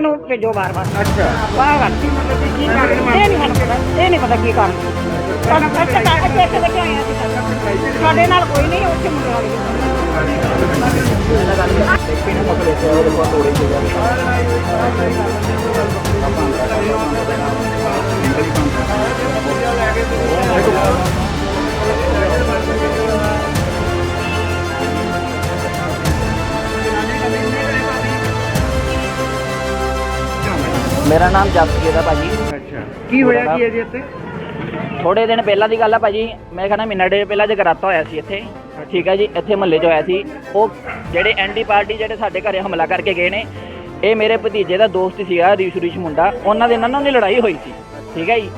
ਨੂੰ ਭੇਜੋ ਬਾਰ-ਬਾਰ ਅੱਛਾ। ਵਾਹ ਗੱਲ ਕੀ ਕਾਰਨ ਇਹ ਨਹੀਂ ਸਾਨੂੰ ਪਤਾ। ਇਹ ਨਹੀਂ ਪਤਾ ਕੀ ਕਾਰਨ ਸਾਨੂੰ ਇੱਥੇ ਤਾਂ ਇੱਥੇ ਇੱਥੇ ਬੈਠੇ ਹੋਏ ਆ ਅਸੀਂ। ਤਾਂ। ਸਾਡੇ ਨਾਲ ਕੋਈ ਨਹੀਂ ਉੱਥੇ ਮੁੰਡੇ ਵਾਲੀ ਮੇਰਾ ਨਾਮ ਜਸਪ੍ਰੀਤ ਹੈ ਭਾਜੀ। ਅੱਛਾ। ਕੀ ਹੋਇਆ ਕੀ ਹੈ ਜੀ ਇੱਥੇ? ਥੋੜੇ ਦਿਨ ਪਹਿਲਾਂ ਦੀ ਗੱਲ ਹੈ ਭਾਜੀ। ਮੈਂ ਕਹਿੰਦਾ ਮਹੀਨਾ ਡੇਢ ਪਹਿਲਾਂ ਜਗਰਾਤਾ ਹੋਇਆ ਸੀ ਇੱਥੇ। ਠੀਕ ਹੈ ਜੀ ਇੱਥੇ ਮਹੱਲੇ 'ਚ ਹੋਇਆ ਸੀ। ਉਹ ਜਿਹੜੇ ਐਂਟੀ ਪਾਰਟੀ ਜਿਹੜੇ ਸਾਡੇ ਘਰੇ ਹਮਲਾ ਕਰਕੇ ਗਏ ਨੇ ਇਹ ਮੇਰੇ ਭਤੀਜੇ ਦਾ ਦੋਸਤ ਸੀਗਾ ਰੀਸ਼ੂ ਰੀਸ਼ ਮੁੰਡਾ। ਉਹਨਾਂ ਦੇ ਨਾਲ ਦੀ ਲੜਾਈ ਹੋਈ ਸੀ। ਠੀਕ ਹੈ ਜੀ।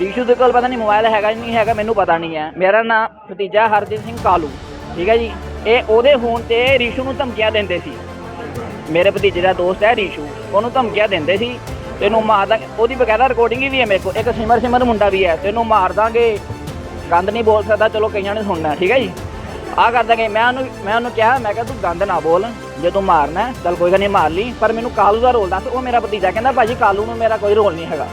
ਰੀਸ਼ੂ ਦੇ ਕੋਲ ਪਤਾ ਨਹੀਂ ਮੋਬਾਈਲ ਹੈਗਾ ਨਹੀਂ ਹੈਗਾ ਮੈਨੂੰ ਪਤਾ ਨਹੀਂ ਹੈ ਮੇਰਾ ਨਾਮ ਭਤੀਜਾ ਹਰਦੀਪ ਸਿੰਘ ਕਾਲੂ। ਠੀਕ ਹੈ ਜੀ। ਇਹ ਉਹਦੇ ਫੋਨ ਤੇ ਰੀਸ਼ੂ ਨੂੰ ਧਮਕੀਆਂ ਦਿੰਦੇ ਸੀ। ਮੇਰੇ ਭਤੀਜੇ ਦਾ ਦੋਸਤ ਹੈ ਰੀਸ਼ੂ ਉਹਨੂੰ ਧਮਕੀਆਂ ਦਿੰਦੇ ਸੀ ਤੈਨੂੰ ਮਾਰ ਦਾਂਗੇ। ਉਹਦੀ ਬਕਾਇਦਾ ਰਿਕਾਰਡਿੰਗ ਵੀ ਹੈ ਮੇਰੇ ਕੋਲ ਇੱਕ ਸਿਮਰ ਸਿਮਰ ਮੁੰਡਾ ਵੀ ਹੈ ਤੈਨੂੰ ਮਾਰ ਦਾਂਗੇ। ਗੰਦ ਨਹੀਂ ਬੋਲ ਸਕਦਾ ਚਲੋ ਕਈਆਂ ਨੇ ਸੁਣਨਾ ਠੀਕ ਹੈ ਜੀ? ਆ ਕਰ ਦਾਂਗੇ ਮੈਂ ਉਹਨੂੰ ਮੈਂ ਉਹਨੂੰ ਕਿਹਾ ਮੈਂ ਕਿਹਾ ਤੂੰ ਗੰਦ ਨਾ ਬੋਲ ਜੇ ਤੂੰ ਮਾਰਨਾ ਹੈ, ਕੋਈ ਗੱਲ ਨਹੀਂ ਮਾਰ ਲਈ ਪਰ ਮੈਨੂੰ ਕਾਲੂ ਦਾ ਰੋਲ ਦੱਸ ਉਹ ਮੇਰਾ ਭਤੀਜਾ ਕਹਿੰਦਾ ਭਾਜੀ ਕਾਲੂ ਨੂੰ ਮੇਰਾ ਕੋਈ ਰੋਲ ਨਹੀਂ ਹੈਗਾ।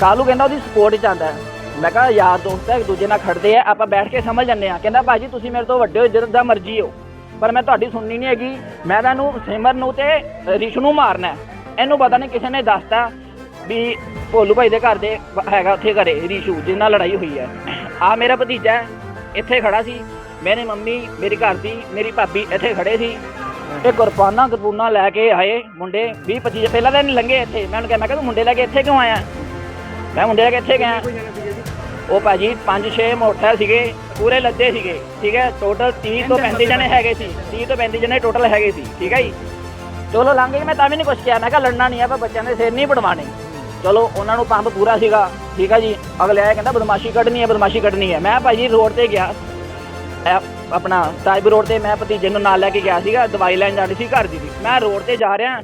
ਕਾਲੂ ਕਹਿੰਦਾ ਉਹਦੀ ਸਪੋਰਟ ਚ ਆਂਦਾ ਮੈਂ ਕਿਹਾ ਯਾਰ ਦੋਸਤ ਹੈ ਇੱਕ ਦੂਜੇ ਨਾਲ ਖੜਦੇ ਆ ਆਪਾਂ ਬੈਠ ਕੇ ਸਮਝ ਜੰਨੇ ਆ ਕਹਿੰਦਾ ਭਾਜੀ ਤੁਸੀਂ ਮੇਰੇ ਤੋਂ ਵੱਡੇ ਹੋ ਜਿੱਦਾਂ ਦਾ ਮਰਜ਼ੀ ਹੋ। ਪਰ ਮੈਂ ਤੁਹਾਡੀ ਸੁਣਨੀ ਨਹੀਂ ਹੈਗੀ। ਮੈਂ ਤਾਂ ਇਹਨੂੰ ਸਿਮਰ ਨੂੰ ਤੇ ਰਿਸ਼ ਨੂੰ ਮਾਰਨਾ ਹੈ। ਇਹਨੂੰ ਪਤਾ ਨਹੀਂ ਕਿਸੇ ਨੇ ਦੱਸਤਾ ਵੀ ਭੋਲੂ ਭਾਈ ਦੇ ਘਰ ਦੇ ਹੈਗਾ ਉੱਥੇ ਘਰੇ ਰਿਸ਼ੂ ਜਿਸ ਨਾਲ ਲੜਾਈ ਹੋਈ ਹੈ। ਆ ਮੇਰਾ ਭਤੀਜਾ ਹੈ, ਇੱਥੇ ਖੜਾ ਸੀ। ਮੇਰੀ ਮੰਮੀ ਮੇਰੀ ਘਰ ਦੀ ਮੇਰੀ ਭਾਬੀ ਇੱਥੇ ਖੜੇ ਸੀ। ਇਹ ਕੁਰਬਾਨਾ ਕੁਰਬਾਨਾ ਲੈ ਕੇ ਆਏ ਮੁੰਡੇ। 20 25 ਪਹਿਲਾਂ ਤਾਂ ਨਹੀਂ ਲੰਘੇ ਇੱਥੇ। ਮੈਂ ਉਹਨੂੰ ਕਿਹਾ ਮੈਂ ਕਿਹਾ ਤੂੰ ਮੁੰਡੇ ਲੈ ਕੇ ਇੱਥੇ ਕਿਉਂ ਆਇਆ? ਮੈਂ ਮੁੰਡੇ ਲੈ ਕੇ ਇੱਥੇ ਗਿਆ ਉਹ ਭਾਜੀ 5-6 ਮੋਟਰ ਸੀਗੇ ਪੂਰੇ ਲੱਦੇ ਸੀਗੇ ਠੀਕ ਹੈ? ਟੋਟਲ 30 ਤੋਂ 35 ਜਣੇ ਹੈਗੇ ਸੀ 30 ਤੋਂ 35 ਜਣੇ ਟੋਟਲ ਹੈਗੇ ਸੀ ਠੀਕ ਹੈ ਜੀ? ਚਲੋ ਲੰਘ ਗਏ ਮੈਂ ਤਾਂ ਵੀ ਨਹੀਂ ਕੁਛ ਕਿਹਾ ਮੈਂ ਕਿਹਾ ਲੜਨਾ ਨਹੀਂ ਆ ਪਰ ਬੱਚਿਆਂ ਦੇ ਸਿਰ ਨਹੀਂ ਪੜਵਾਣੇ ਚਲੋ ਉਹਨਾਂ ਨੂੰ ਪੰਪ ਪੂਰਾ ਸੀਗਾ ਠੀਕ ਹੈ ਜੀ? ਅਗਲੇ ਆਏ ਕਹਿੰਦਾ ਬਦਮਾਸ਼ੀ ਕੱਢਣੀ ਹੈ ਬਦਮਾਸ਼ੀ ਕੱਢਣੀ ਹੈ। ਮੈਂ ਭਾਜੀ ਰੋਡ ਤੇ ਗਿਆ। ਆਪਣਾ ਟਾਈਬ ਰੋਡ ਤੇ ਮੈਂ ਭਤੀਜੇ ਨੂੰ ਨਾਲ ਲੈ ਕੇ ਗਿਆ ਸੀਗਾ ਦਵਾਈ ਲੈਣ ਜਾਣੀ ਸੀ ਘਰ ਦੀ ਮੈਂ ਰੋਡ ਤੇ ਜਾ ਰਿਹਾ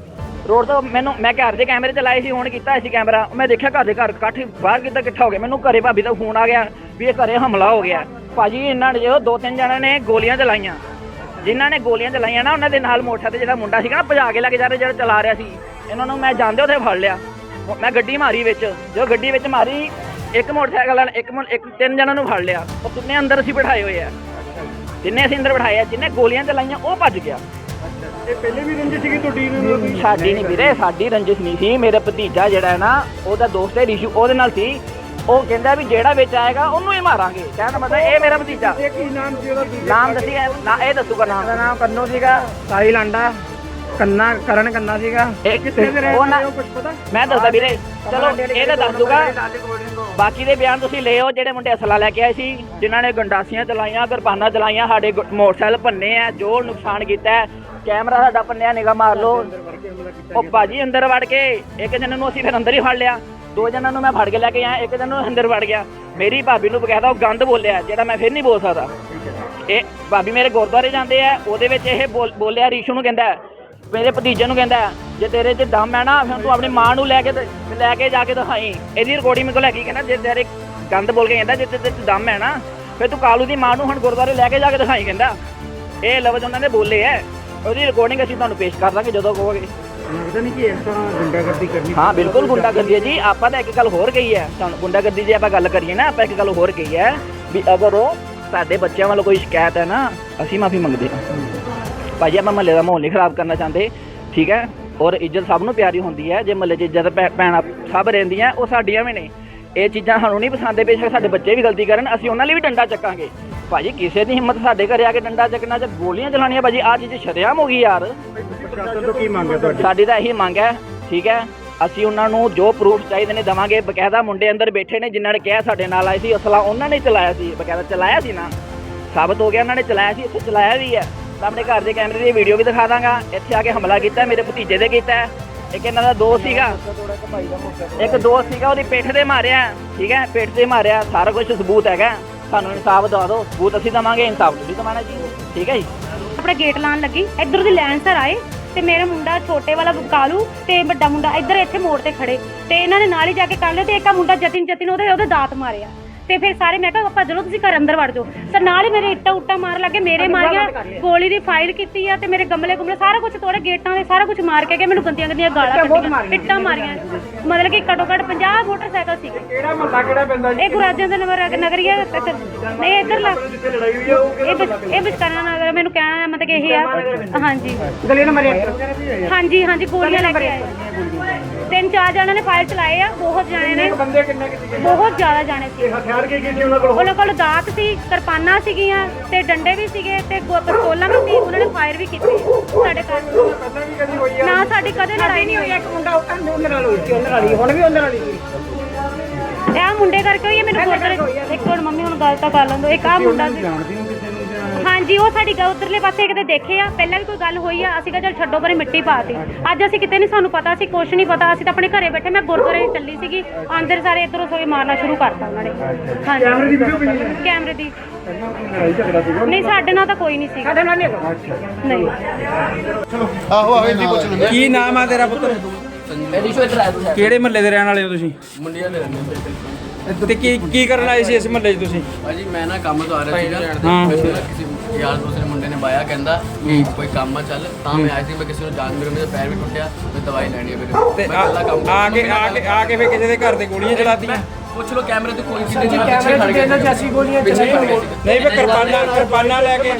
ਰੋਡ ਤੋਂ ਮੈਨੂੰ, ਮੈਂ ਘਰ ਦੇ ਕੈਮਰੇ ਚਲਾਏ ਸੀ, ਹੁਣ ਕੀਤਾ ਸੀ ਕੈਮਰਾ। ਮੈਂ ਦੇਖਿਆ ਘਰ ਦੇ ਘਰ ਇਕੱਠ ਬਾਹਰ ਕਿੱਦਾਂ ਇਕੱਠਾ ਹੋ ਗਿਆ। ਮੈਨੂੰ ਘਰੇ ਭਾਬੀ ਦਾ ਫੋਨ ਆ ਗਿਆ ਵੀ ਇਹ ਘਰੇ ਹਮਲਾ ਹੋ ਗਿਆ। ਭਾਜੀ, ਇਹਨਾਂ ਨੇ ਜੋ ਦੋ ਤਿੰਨ ਜਣਾਂ ਨੇ ਗੋਲੀਆਂ ਚਲਾਈਆਂ। ਜਿਨ੍ਹਾਂ ਨੇ ਗੋਲੀਆਂ ਚਲਾਈਆਂ ਨਾ, ਉਹਨਾਂ ਦੇ ਨਾਲ ਮੋਟਰ ਤੇ ਜਿਹੜਾ ਮੁੰਡਾ ਸੀਗਾ ਨਾ, ਭਜਾ ਕੇ ਲੈ ਕੇ ਜਾ ਰਿਹਾ, ਜਿਹੜਾ ਚਲਾ ਰਿਹਾ ਸੀ। ਇਹਨਾਂ ਨੂੰ ਮੈਂ ਜਾਂਦੇ ਉੱਥੇ ਫੜ ਲਿਆ। ਮੈਂ ਗੱਡੀ ਮਾਰੀ ਵਿੱਚ। ਜੋ ਗੱਡੀ ਵਿੱਚ ਮਾਰੀ, ਇੱਕ ਮੋਟਰਸਾਈਕਲ ਵਾਲਾ ਇੱਕ ਇੱਕ ਤਿੰਨ ਜਣਾਂ ਨੂੰ ਫੜ ਲਿਆ। ਉਹ ਤਿੰਨੇ ਅੰਦਰ ਅਸੀਂ ਬਿਠਾਏ ਹੋਏ ਆ। ਜਿੰਨੇ ਅਸੀਂ ਅੰਦਰ ਬਿਠਾਏ ਆ। ਜਿੰਨੇ ਗੋਲੀਆਂ ਚਲਾਈਆਂ, ਉਹ ਭੱਜ ਗਿਆ। ਇਹ ਪਹਿਲੇ ਵੀ ਰੰਜਿਸ਼ ਸੀਗੀ ਤੁਹਾਡੀ ਨੂੰ ਸਾਡੀ ਨਹੀਂ ਵੀਰੇ ਸਾਡੀ ਰੰਜਿਸ਼ ਨਹੀਂ ਸੀ। ਮੇਰੇ ਭਤੀਜਾ ਜਿਹੜਾ ਹੈ ਨਾ ਉਹਦਾ ਦੋਸਤ ਹੈ ਰਿਸ਼ੂ ਉਹਦੇ ਨਾਲ ਸੀ। ਉਹ ਕਹਿੰਦਾ ਵੀ ਜਿਹੜਾ ਵਿੱਚ ਆਏਗਾ ਉਹਨੂੰ ਹੀ ਮਾਰਾਂਗੇ। ਕਹਿਣ ਦਾ ਮਤਲਬ ਇਹ ਮੇਰਾ ਭਤੀਜਾ। ਇਹ ਕੀ ਨਾਮ ਸੀ ਉਹਦਾ? ਨਾਮ ਦੱਸੀ ਨਾ ਇਹ ਦੱਸੂਗਾ ਨਾਮ। ਦਾ ਨਾਮ ਕੰਨੂ ਸੀਗਾ ਸਾਹਿਲ ਆਂਡਾ ਕੰਨਾ ਕਰਨ ਕੰਨਾ ਸੀਗਾ। ਇਹ ਕਿੱਥੇ ਦੇ ਉਹ ਰਹਿਣ ਨਾ ਵਾਲੇ ਹੋ ਕੁਝ ਪਤਾ? ਮੈਂ ਦੱਸਦਾ ਵੀਰੇ ਚਲੋ ਇਹ ਤਾਂ ਦੱਸ ਦੂਗਾ ਬਾਕੀ ਦੇ ਬਿਆਨ ਤੁਸੀਂ ਲਿਓ ਜਿਹੜੇ ਮੁੰਡੇ ਅਸਲਾ ਲੈ ਕੇ ਆਏ ਸੀ ਜਿਨ੍ਹਾਂ ਨੇ ਗੰਡਾਸੀਆਂ ਚਲਾਈਆਂ ਕਿਰਪਾਨਾਂ ਚਲਾਈਆਂ ਸਾਡੇ ਮੋਟਰਸਾਈਕਲ ਭੰਨੇ ਆ ਜੋ ਨੁਕਸਾਨ ਕੀਤਾ ਹੈ ਕੈਮਰਾ ਸਾਡਾ ਪੰਨਿਆ ਨਿਗਾ, ਮਾਰ ਲਓ। ਉਹ ਭਾਜੀ ਅੰਦਰ ਵੜ ਕੇ, ਇੱਕ ਜਣ ਨੂੰ ਅਸੀਂ ਫਿਰ ਅੰਦਰ ਹੀ ਫੜ ਲਿਆ। ਦੋ ਜਣਾਂ ਨੂੰ ਮੈਂ ਫੜ ਕੇ ਲੈ ਕੇ ਆਇਆ, ਇੱਕ ਜਣ ਨੂੰ ਅੰਦਰ ਵੜ ਗਿਆ। ਮੇਰੀ ਭਾਬੀ ਨੂੰ ਬਕਾਇਦਾ ਉਹ ਗੰਦ ਬੋਲਿਆ, ਜਿਹੜਾ ਮੈਂ ਫਿਰ ਨਹੀਂ ਬੋਲ ਸਕਦਾ। ਇਹ ਭਾਬੀ ਮੇਰੇ ਗੁਰਦੁਆਰੇ ਜਾਂਦੇ ਆ, ਉਹਦੇ ਵਿੱਚ ਇਹ ਬੋਲ- ਬੋਲਿਆ, ਰੀਸ਼ੂ ਨੂੰ ਕਹਿੰਦਾ, ਮੇਰੇ ਭਤੀਜੇ ਨੂੰ ਕਹਿੰਦਾ, ਜੇ ਤੇਰੇ 'ਚ ਦਮ ਹੈ ਨਾ, ਫਿਰ ਤੂੰ ਆਪਣੀ ਮਾਂ ਨੂੰ ਲੈ ਕੇ ਲੈ ਕੇ ਜਾ ਕੇ ਦਿਖਾਈ। ਇਹਦੀ ਰਿਕਾਰਡਿੰਗ ਮੇਰੇ ਕੋਲ ਹੈਗੀ, ਕਹਿੰਦਾ, ਜੇ ਤੇਰੇ ਗੰਦ ਬੋਲ ਕੇ ਕਹਿੰਦਾ, ਜੇ ਤੇਰੇ 'ਚ ਦਮ ਹੈ ਨਾ, ਫਿਰ ਤੂੰ ਕਾਲੂ ਦੀ ਮਾਂ ਨੂੰ ਹੁਣ ਗੁਰਦੁਆਰੇ ਲੈ ਕੇ ਜਾ ਕੇ ਦਿਖਾਈ, ਕਹਿੰਦਾ। ਇਹ ਲਫ਼ਜ਼ ਉਹਨਾਂ ਨੇ ਬੋਲੇ ਐ ਉਹਦੀ ਰਿਕਾਰਡਿੰਗ ਅਸੀਂ ਤੁਹਾਨੂੰ ਪੇਸ਼ ਕਰ ਦਾਂਗੇ ਜਦੋਂ ਕਹੋਗੇ। ਲੱਗਦਾ ਨਹੀਂ ਕਿ ਇਸ ਤਰ੍ਹਾਂ ਗੁੰਡਾਗਰਦੀ ਕਰਨੀ ਹਾਂ ਬਿਲਕੁਲ ਗੁੰਡਾਗਰਦੀ ਹੈ ਜੀ। ਆਪਾਂ ਤਾਂ ਇੱਕ ਗੱਲ ਹੋਰ ਕਹੀ ਹੈ। ਤੁਹਾਨੂੰ ਗੁੰਡਾਗਰਦੀ ਜੇ ਆਪਾਂ ਗੱਲ ਕਰੀਏ ਨਾ ਆਪਾਂ ਇੱਕ ਗੱਲ ਹੋਰ ਕਹੀ ਹੈ ਵੀ ਅਗਰ ਸਾਡੇ ਬੱਚਿਆਂ ਵੱਲੋਂ ਕੋਈ ਸ਼ਿਕਾਇਤ ਹੈ ਨਾ ਅਸੀਂ ਮਾਫੀ ਮੰਗਦੇ ਹਾਂ। ਭਾਜੀ ਆਪਾਂ ਮਹੱਲੇ ਦਾ ਮਾਹੌਲ ਨਹੀਂ ਖਰਾਬ ਕਰਨਾ ਚਾਹੁੰਦੇ ਠੀਕ ਹੈ? ਔਰ ਇੱਜ਼ਤ ਸਭ ਨੂੰ ਪਿਆਰੀ ਹੁੰਦੀ ਹੈ। ਜੇ ਮਹੱਲੇ 'ਚ ਇੱਜ਼ਤ ਭੈਣਾਂ ਸਭ ਰਹਿੰਦੀਆਂ ਉਹ ਸਾਡੀਆਂ ਵੀ ਨੇ। ਇਹ ਚੀਜ਼ਾਂ ਸਾਨੂੰ ਨਹੀਂ ਪਸੰਦ ਬੇਸ਼ੱਕ ਸਾਡੇ ਬੱਚੇ ਵੀ ਗਲਤੀ ਕਰਨ ਅਸੀਂ ਉਹਨਾਂ ਲਈ ਵੀ ਡੰਡਾ ਚੱਕਾਂਗੇ। ਭਾਜੀ ਕਿਸੇ ਦੀ ਹਿੰਮਤ ਸਾਡੇ ਘਰੇ ਆ ਕੇ ਡੰਡਾ ਚੱਕਣਾ ਜਾਂ ਗੋਲੀਆਂ ਚਲਾਉਣੀਆਂ ਭਾਜੀ ਆ ਚੀਜ਼ ਸ਼ਰੇਆਮ ਹੋ ਗਈ ਯਾਰ। ਪ੍ਰਸ਼ਾਸਨ ਤੋਂ ਕੀ ਮੰਗ ਹੈ ਤੁਹਾਡੀ? ਸਾਡੀ ਤਾਂ ਇਹੀ ਮੰਗ ਹੈ ਠੀਕ ਹੈ? ਅਸੀਂ ਉਹਨਾਂ ਨੂੰ ਜੋ ਪ੍ਰੂਫ ਚਾਹੀਦੇ ਨੇ ਦਵਾਂਗੇ ਬਕਾਇਦਾ ਮੁੰਡੇ ਅੰਦਰ ਬੈਠੇ ਨੇ ਜਿਨ੍ਹਾਂ ਨੇ ਕਿਹਾ ਸਾਡੇ ਨਾਲ ਆਏ ਸੀ ਅਸਲਾ ਉਹਨਾਂ ਨੇ ਚਲਾਇਆ ਸੀ ਬਕਾਇਦਾ ਚਲਾਇਆ ਸੀ ਨਾ। ਸਾਬਤ ਹੋ ਗਿਆ ਉਹਨਾਂ ਨੇ ਚਲਾਇਆ ਸੀ ਇੱਥੇ ਚਲਾਇਆ ਵੀ ਹੈ। ਤਾਂ ਆਪਣੇ ਘਰ ਦੇ ਕੈਮਰੇ ਦੀ ਵੀਡੀਓ ਵੀ ਦਿਖਾ ਦਾਂਗਾ। ਇੱਥੇ ਆ ਕੇ ਹਮਲਾ ਕੀਤਾ ਮੇਰੇ ਭਤੀਜੇ ਦੇ ਕੀਤਾ। ਇੱਕ ਇਹਨਾਂ ਦਾ ਦੋਸਤ ਸੀਗਾ। ਇੱਕ ਦੋਸਤ ਸੀਗਾ ਉਹਦੀ ਪਿੱਠ ਤੇ ਮਾਰਿਆ ਠੀਕ ਹੈ? ਪਿੱਠ ਤੇ ਮਾਰਿਆ ਸਾਰਾ ਕੁਝ ਸਬੂਤ ਹੈਗਾ। ਸਾਨੂੰ ਇਨਸਾਫ ਦਵਾ ਦਿਓ। ਸਬੂਤ ਅਸੀਂ ਦਵਾਂਗੇ, ਇਨਸਾਫ ਤੁਸੀਂ ਦਵਾਣਾ ਜੀ। ਠੀਕ ਹੈ ਜੀ? ਆਪਣਾ ਗੇਟ ਲਾਣ ਲੱਗੀ। ਇੱਧਰ ਦੀ ਲੈਣ ਸਰ ਆਏ ਤੇ ਮੇਰਾ ਮੁੰਡਾ ਛੋਟੇ ਵਾਲਾ ਕਾਲੂ ਤੇ ਵੱਡਾ ਮੁੰਡਾ ਇੱਧਰ ਇੱਥੇ ਮੋੜ ਤੇ ਖੜੇ। ਤੇ ਇਹਨਾਂ ਨੇ ਨਾਲ ਹੀ ਜਾ ਕੇ ਕਰ ਲਿਆ ਤੇ ਇੱਕ ਮੁੰਡਾ ਜਤਿਨ ਜਤਿਨ ਉਹਦੇ ਉਹਦੇ ਦਾਤ ਮਾਰਿਆ ਤੇ ਫਿਰ ਸਾਰੇ ਮੈਂ ਕਿਹਾ ਭੱਜ ਲਓ ਤੁਸੀਂ ਘਰ ਅੰਦਰ ਵੜ ਜਾਓ। ਸਰ ਨਾਲ ਹੀ ਮੇਰੇ ਇੱਟਾਂ ਉੱਟਾਂ ਮਾਰ ਲੱਗੇ ਮੇਰੇ ਮਾਰੀਆਂ ਗੋਲੀ ਦੀ ਫਾਈਲ ਕੀਤੀ ਆ ਤੇ ਮੇਰੇ ਗਮਲੇ ਗੁਮਲੇ ਸਾਰਾ ਕੁਝ ਤੋੜੇ ਗੇਟਾਂ ਦੇ ਸਾਰਾ ਕੁਝ ਮਾਰ ਕੇ ਗਏ ਮੈਨੂੰ ਗੰਦੀਆਂ ਗੰਦੀਆਂ ਗਾਲਾਂ ਕੱਢੀਆਂ ਇੱਟਾਂ ਮਾਰੀਆਂ। ਮਤਲਬ ਕਿ ਘੱਟੋ ਘੱਟ 50 ਮੋਟਰਸਾਈਕਲ ਸੀਗੇ ਕਿਹੜਾ ਮਹੱਲਾ ਕਿਹੜਾ ਪੈਂਦਾ ਜੀ? ਇਹ ਗੁਰਾਜਾਂ ਦਾ ਨਗਰ ਨਗਰੀਆ ਨਹੀਂ ਇੱਧਰ ਲਾ। ਇਹ ਵਿਚ- ਇਹ ਵਿਚਕਾਰਾ ਨਗਰ ਮੈਨੂੰ ਕਹਿਣਾ ਮਤਲਬ ਕਿ ਇਹ ਆ। ਹਾਂਜੀ। ਗਲੀ ਨੰਬਰ 1 ਹਾਂਜੀ ਹਾਂਜੀ ਗੋਲੀਆਂ ਲੈ ਕੇ ਆਏ। ਤਿੰਨ ਚਾਰ ਜਣਾਂ ਨੇ ਫਾਇਰ ਚਲਾਏ ਆ ਬਹੁਤ ਜਾਣੇ ਨੇ। ਬੰਦੇ ਕਿੰਨੇ ਕਿ ਸੀਗੇ? ਬਹੁਤ ਜ਼ਿਆਦਾ ਜਾਣੇ ਸੀ। ਹਥਿਆਰ ਕੀ ਕੀ ਸੀ ਉਹਨਾਂ ਕੋਲ? ਉਹਨਾਂ ਕੋਲ ਦਾਤ ਸੀ ਕਿਰਪਾਨਾਂ ਸੀਗੀਆਂ ਤੇ ਡੰਡੇ ਵੀ ਸੀਗੇ ਤੇ ਗੋ- ਪਿਸਤੌਲਾਂ ਵੀ ਸੀ ਉਹਨਾਂ ਨੇ ਫਾਇਰ ਵੀ ਕੀਤੇ ਸਾਡੇ ਘਰ। ਪਹਿਲਾਂ ਵੀ ਕਦੀ ਹੋਈ ਆ? ਨਾ ਸਾਡੀ ਕਦੇ ਲੜਾਈ ਨਹੀਂ ਹੋਈ। ਇੱਕ ਮੁੰਡਾ ਉਹ ਉਹਦੇ ਨਾਲ ਹੋਈ ਸੀ ਉਹਦੇ ਨਾਲ ਹੀ। ਹੁਣ ਵੀ ਉਹਦੇ ਨਾਲ ਹੀ ਸੀ ਇਹ ਮੁੰਡੇ ਕਰਕੇ ਹੋਈ ਹੈ ਮੈਨੂੰ ਗੁਰਦੁਆਰੇ ਇੱਕ ਹੋਰ ਮੰਮੀ ਹੁਣ ਗੱਲ ਤਾਂ ਕਰ ਲੈਂਦੋ ਇੱਕ ਆ ਮੁੰਡਾ ਸੀ। ਜਾਣਦੀ ਨੂੰ ਹਾਂਜੀ ਉਹ ਸਾਡੀ ਗ- ਉੱਧਰਲੇ ਪਾਸੇ ਕਿਤੇ ਦੇਖੇ ਆ। ਪਹਿਲਾਂ ਵੀ ਕੋਈ ਗੱਲ ਹੋਈ ਆ ਅਸੀਂ ਕਿਹਾ ਚੱਲ ਛੱਡੋ ਪਰੇ ਮਿੱਟੀ ਪਾਤੀ। ਅੱਜ ਅਸੀਂ ਕਿਤੇ ਨਹੀਂ ਸਾਨੂੰ ਪਤਾ ਸੀ ਕੁਛ ਨਹੀਂ ਪਤਾ। ਅਸੀਂ ਤਾਂ ਆਪਣੇ ਘਰੇ ਬੈਠੇ ਮੈਂ ਗੁਰਦੁਆਰੇ ਚੱਲੀ ਸੀਗੀ। ਆਂਦਰ ਸਾਰੇ ਇੱਧਰੋਂ ਸੋਏ ਮਾਰਨਾ ਸ਼ੁਰੂ ਕਰਤਾ ਉਹਨਾਂ ਨੇ। ਹਾਂਜੀ। ਕੈਮਰੇ ਦੀ ਵੀਡੀਓ ਬਣੀ ਹੈ? ਕੈਮਰੇ ਦੀ। ਪਹਿਲਾਂ ਕੋਈ ਲੜਾਈ ਝਗੜਾ ਸੀਗਾ ਨਹੀਂ ਸਾਡੇ ਨਾਲ ਤਾਂ ਕੋਈ ਨਹੀਂ ਸੀ। ਸਾਡੇ ਨਾਲ ਨਹੀਂ। ਆਹੋ ਆਹੋ ਇੰਨੀ ਪੁੱਛ ਲੈਂਦੇ ਕੀ ਨਾਮ ਆ ਤੇਰਾ ਪੁੱਤਰ ਕਿਹੜੇ ਮਹੱਲੇ ਦੇ ਰਹਿਣ ਵਾਲੇ ਹੋ ਤੁਸੀਂ? ਮੁੰਡਿਆਂ ਦੇ ਰਹਿੰਦੇ ਤੇ ਕੀ ਕੀ ਕਰਨ ਆਏ ਸੀ ਇਸ ਮਹੱਲੇ 'ਚ ਤੁਸੀਂ? ਭਾਜੀ ਮੈਂ ਨਾ ਕੰਮ ਤੋਂ ਆ ਰਿਹਾ ਸੀਗਾ। ਹਾਂ। ਮੈਨੂੰ ਨਾ ਕਿਸੇ ਯਾਰ ਦੋਸਤ ਨੇ ਮੁੰਡੇ ਨੇ ਬਾਇਆ ਕਹਿੰਦਾ ਕੋਈ ਕੰਮ ਆ ਚੱਲ। ਤਾਂ ਮੈਂ ਆਇਆ ਸੀ ਮੈਂ ਕਿਸੇ ਨੂੰ ਜਾਣ ਮੇਰੇ ਮੇਰਾ ਪੈਰ ਵੀ ਟੁੱਟਿਆ ਮੈਂ ਦਵਾਈ ਲੈਣੀ ਹੈ ਮੇਰੇ ਤੇ ਮੈਂ ਆ ਇਕੱਲਾ ਕੰਮ ਆ ਕੇ ਆ ਕੇ ਆ ਕੇ ਫੇ ਕਿਸੇ ਦੇ ਘਰ ਦੇ ਗੋਲੀਆਂ ਚਲਾਤੀਆਂ? ਪੁੱਛ ਲੋ ਕੈਮਰੇ ਤੇ ਕੋਈ ਕਿਤੇ ਨਹੀਂ ਕੈਮਰੇ ਤੇ ਇਹਨਾਂ ਚ ਅਸੀਂ ਗੋਲੀਆਂ ਚਲਾਈਆਂ ਨਹੀਂ ਫੇ ਕਿਰਪਾਨਾਂ ਕਿਰਪਾਨਾਂ ਲੈ ਕੇ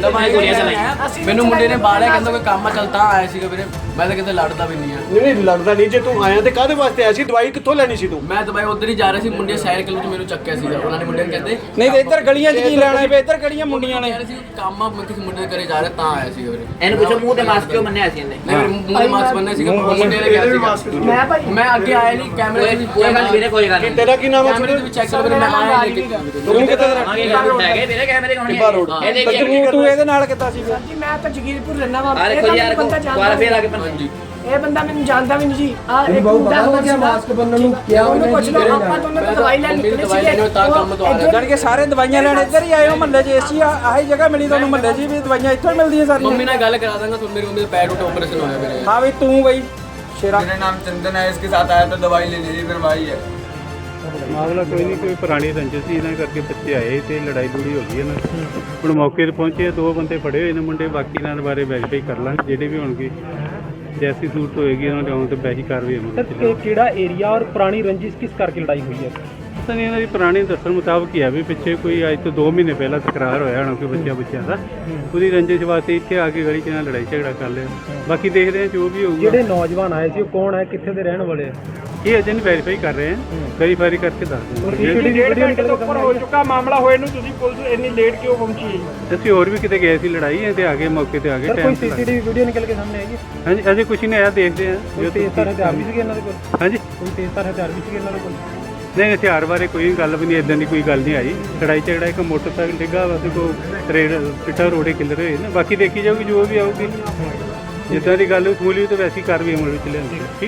ਦਵਾਈ ਗੋਲੀਆਂ ਚਲਾਈਆਂ ਮੈਨੂੰ ਮੁੰਡੇ ਨੇ ਬਾਲਿਆ ਕਹਿੰਦਾ ਕੋਈ ਕੰਮ ਆ ਚੱਲ ਤਾਂ ਆਇਆ ਸੀਗਾ ਵੀਰੇ। ਮੈਂ ਤਾਂ ਕਿਤੇ ਲੜਦਾ ਵੀ ਨਹੀਂ ਆ। ਨਹੀਂ ਨਹੀਂ ਲੜਦਾ ਨਹੀਂ। ਜੇ ਤੂੰ ਆਇਆ ਤੇ ਕਾਹਦੇ ਵਾਸਤੇ ਆਇਆ ਸੀ? ਦਵਾਈ ਕਿੱਥੋਂ ਲੈਣੀ ਸੀ ਤੂੰ? ਮੈਂ ਦਵਾਈ ਉਧਰ ਹੀ ਜਾ ਰਿਹਾ ਸੀ ਮੁੰਡੇ ਸਾਈਕਲ ਤੋਂ ਮੈਨੂੰ ਚੱਕਿਆ ਸੀਗਾ। ਉਹਨਾਂ ਨੇ ਮੁੰਡੇ ਨੂੰ ਕਹਿੰਦੇ ਨਹੀਂ ਤੇ ਇੱਧਰ ਗਲੀਆਂ 'ਚ ਕੀ ਲੈਣਾ ਫੇ ਇੱਧਰ ਗਲੀਆਂ ਮੁੰਡੀਆਂ ਨੇ। ਸੀ ਕੰਮ ਆ ਮੈਂ ਕਿਸੇ ਮੁੰਡੇ ਦੇ ਘਰੇ ਜਾ ਰਿਹਾ ਤਾਂ ਆਇਆ ਸੀਗਾ ਵੀਰੇ। ਇਹਨੂੰ ਪੁੱਛੋ ਮੂੰਹ ਤੇ ਮਾਸਕ ਕਿਉਂ ਬੰਨਿਆ ਸੀ ਇਹਨੇ? ਨਹੀਂ ਮੂੰਹ ਤੇ ਮਾਸਕ ਬੰਨਿਆ ਸੀਗਾ ਮੁੰਡੇ ਨੇ ਕਿਹਾ ਸੀਗਾ। ਮੈਂ ਮੈਂ ਅੱਗੇ ਆਇਆ ਨਹੀਂ ਕੈਮਰੇ ਦੇ ਕੋਈ ਗੱਲ ਵੀਰੇ ਕੋਈ ਗੱਲ ਕਿ ਤੇਰਾ ਕੀ ਨਾਮ ਹੈ ਕੈਮਰੇ ਦੇ ਵਿੱਚ ਚੈੱਕ ਕਰ ਮੈਂ ਆਇਆ ਲੈ ਕੇ ਤੂੰ ਕਿੱਥੇ ਦਾ ਰਹਿ- ਹੈਗੇ ਵੀਰੇ ਕੈਮਰੇ ਕੋਲ ਟਿੱਬਾ ਰੋਡ ਇਹਦੇ ਤੇ ਤੂੰ ਤੂੰ ਇਹਦੇ ਨਾਲ ਕਿੱਦਾਂ ਸੀ ਫਿਰ ਮੈਂ ਤਾਂ ਜਗੀਰਪੁਰ ਰਹਿਣਾ ਵਾ ਆ ਦੇਖੋ ਯਾਰ ਦੁਬਾਰਾ ਫੇਰ ਆ ਕੇ ਬੰਨ ਇਹ ਬੰਦਾ ਮੈਨੂੰ ਜਾਣਦਾ ਵੀ ਨਹੀਂ ਜੀ ਆ ਇੱਕ ਮੁੰਡਾ ਹੋਰ ਸੀ ਮਾਸਕ ਬੰਨਣ ਨੂੰ ਕਿਹਾ ਉਹਨੂੰ ਪੁੱਛ ਲਓ ਆਪਾਂ ਦੋਨੋਂ ਤਾਂ ਦਵਾਈ ਲੈਣ ਨਿਕਲੇ ਦਵਾਈ ਲੈਣ ਸੀਗੇ ਤਾਂ ਕੰਮ ਤੋਂ ਆ ਰਿਹਾ ਜਾਣ ਕੇ ਸਾਰੇ ਦਵਾਈਆਂ ਲੈਣ ਇੱਧਰ ਹੀ ਆਏ ਹੋ ਮਹੱਲੇ 'ਚ ਏਸੀ ਆਹੀ ਜਗ੍ਹਾ ਮਿਲੀ ਤੁਹਾਨੂੰ ਮਹੱਲੇ 'ਚ ਵੀ ਦਵਾਈਆਂ ਇੱਥੋਂ ਹੀ ਮਿਲਦੀਆਂ ਸਾਰੀਆਂ ਮੰਮੀ ਨਾਲ ਗੱਲ ਕਰਾ ਦਾਂਗਾ ਤੂੰ ਮੇਰੇ ਮੰਮੀ ਦਾ ਪੈਰ ਟੁੱਟ ਆਪਰੇਸ਼ਨ ਹੋਇਆ ਮੇਰੇ ਹਾਂ ਵੀ ਤੂੰ ਬਈ ਸ਼ੇਰਾ मेरा नाम चंदन है इसके साथ आया तो दवाई लेनी थी फिर भाई है ਮਾਮਲਾ ਕੋਈ ਨਹੀਂ ਕੋਈ ਪੁਰਾਣੀ ਰੰਜਿਸ਼ ਸੀ ਇਹਨਾਂ ਕਰਕੇ ਬੱਚੇ ਆਏ ਤੇ ਲੜਾਈ ਲੜੀ ਹੋ ਗਈ ਇਹਨਾਂ ਦੀ। ਹੁਣ ਮੌਕੇ ਤੇ ਪਹੁੰਚੇ ਦੋ ਬੰਦੇ ਫੜੇ ਹੋਏ ਨੇ ਮੁੰਡੇ ਬਾਕੀ ਇਹਨਾਂ ਦੇ ਬਾਰੇ ਵੈਰੀਫਾਈ ਕਰ ਲਾਂਗੇ ਜਿਹੜੇ ਵੀ ਹੋਣਗੇ। ਜੈਸੀ ਸੂਰਤ ਹੋਏਗੀ ਉਹਨਾਂ ਦੇ ਆਉਣ ਤੇ ਬੈਹੀ ਕਾਰਵਾਈ ਹੋਵੇਗੀ ਕਿਹੜਾ ਏਰੀਆ ਔਰ ਪੁਰਾਣੀ ਰੰਜਿਸ਼ ਕਿਸ ਕਰਕੇ ਲੜਾਈ ਹੋਈ ਹੈ? ਪਤਾ ਨਹੀਂ ਇਹਨਾਂ ਦੀ ਪੁਰਾਣੀ ਦੱਸਣ ਮੁਤਾਬਕ ਹੀ ਆ ਵੀ ਪਿੱਛੇ ਕੋਈ ਅੱਜ ਤੋਂ 2 ਮਹੀਨੇ ਪਹਿਲਾਂ ਤਕਰਾਰ ਹੋਇਆ ਹੋਣਾ ਕੋਈ ਬੱਚਿਆਂ ਬੱਚਿਆਂ ਦਾ। ਉਹਦੀ ਰੰਜਿਸ਼ ਵਾਸਤੇ ਇੱਥੇ ਆ ਕੇ ਗਲੀ 'ਚ ਨਾਲ ਲੜਾਈ ਝਗੜਾ ਕਰ ਲਿਆ। ਬਾਕੀ ਦੇਖਦੇ ਹਾਂ ਜੋ ਵੀ ਹੋਊਗਾ। ਜਿਹੜੇ ਨੌਜਵਾਨ ਆਏ ਸੀ ਉਹ ਕੌਣ ਹੈ ਕਿੱਥੇ ਦੇ ਰਹਿਣ ਵਾਲੇ ਆ? ਇਹ ਅਜੇ ਨਹੀਂ ਵੈਰੀਫਾਈ ਕਰ ਰਹੇ ਹਾਂ। ਵੈਰੀਫਾਈ ਕਰਕੇ ਦੱਸ ਦਿੰਦੇ ਵੀਡੀਓ ਨਿਕਲ ਕੇ ਉੱਪਰ ਹੋ। ਚੁੱਕਾ ਮਾਮਲਾ ਹੋਏ ਨੂੰ ਤੁਸੀਂ ਪੁਲਿਸ ਇੰਨੀ ਲੇਟ ਕਿਉਂ ਪਹੁੰਚੀ? ਅਸੀਂ ਹੋਰ ਵੀ ਕਿਤੇ ਗਏ ਸੀ ਲੜਾਈ ਹੈ ਤੇ ਆ ਗਏ ਮੌਕੇ ਤੇ ਆ ਗਏ ਕੋਈ ਟਾਈਮ ਤੇ ਸੀਸੀਟੀਵੀ ਵੀਡੀਓ ਨਿਕਲ ਕੇ ਸਾਹਮਣੇ ਆਈ ਹੈ? ਹਾਂਜੀ ਅਜੇ ਕੁਝ ਨਹੀਂ ਆਇਆ ਦੇਖਦੇ ਹਾਂ। ਕੋਈ ਤੇਜ਼ਧਾਰ ਹਥਿਆਰ ਵੀ ਸੀਗੇ ਇਹਨਾਂ ਦੇ ਕੋਲ? ਹਾਂਜੀ। ਕੋਈ ਤੇਜ਼ਧਾਰ ਹਥਿਆਰ ਵੀ ਸੀਗੇ ਇਹਨਾਂ ਦੇ ਕੋਲ? ਨਹੀਂ ਹਥਿਆਰ ਬਾਰੇ ਕੋਈ ਗੱਲ ਵੀ ਨਹੀਂ ਇਦਾਂ ਦੀ ਕੋਈ ਗੱਲ ਨਹੀਂ ਆਈ। ਲੜਾਈ ਝਗੜਾ ਇੱਕ ਮੋਟਰਸਾਈਕਲ ਡਿੱਗਾ ਵਾ ਤੇ ਕੋ ਰੇਡ ਪਿੱਟਾ ਰੋੜੇ ਕਿੱਲਰ ਹੋਏ ਨੇ। ਬਾਕੀ ਦੇਖੀ ਜਾਊਗੀ ਜੋ ਵੀ ਆਊਗੀ। ਜਿੱਦਾਂ ਦੀ ਗੱਲ ਹੋਈ ਤਾਂ ਵੈਸੀ ਕਾਰਵਾਈ ਅਮਲ ਵਿੱਚ ਲਿਆਂਦੀ ਠੀਕ?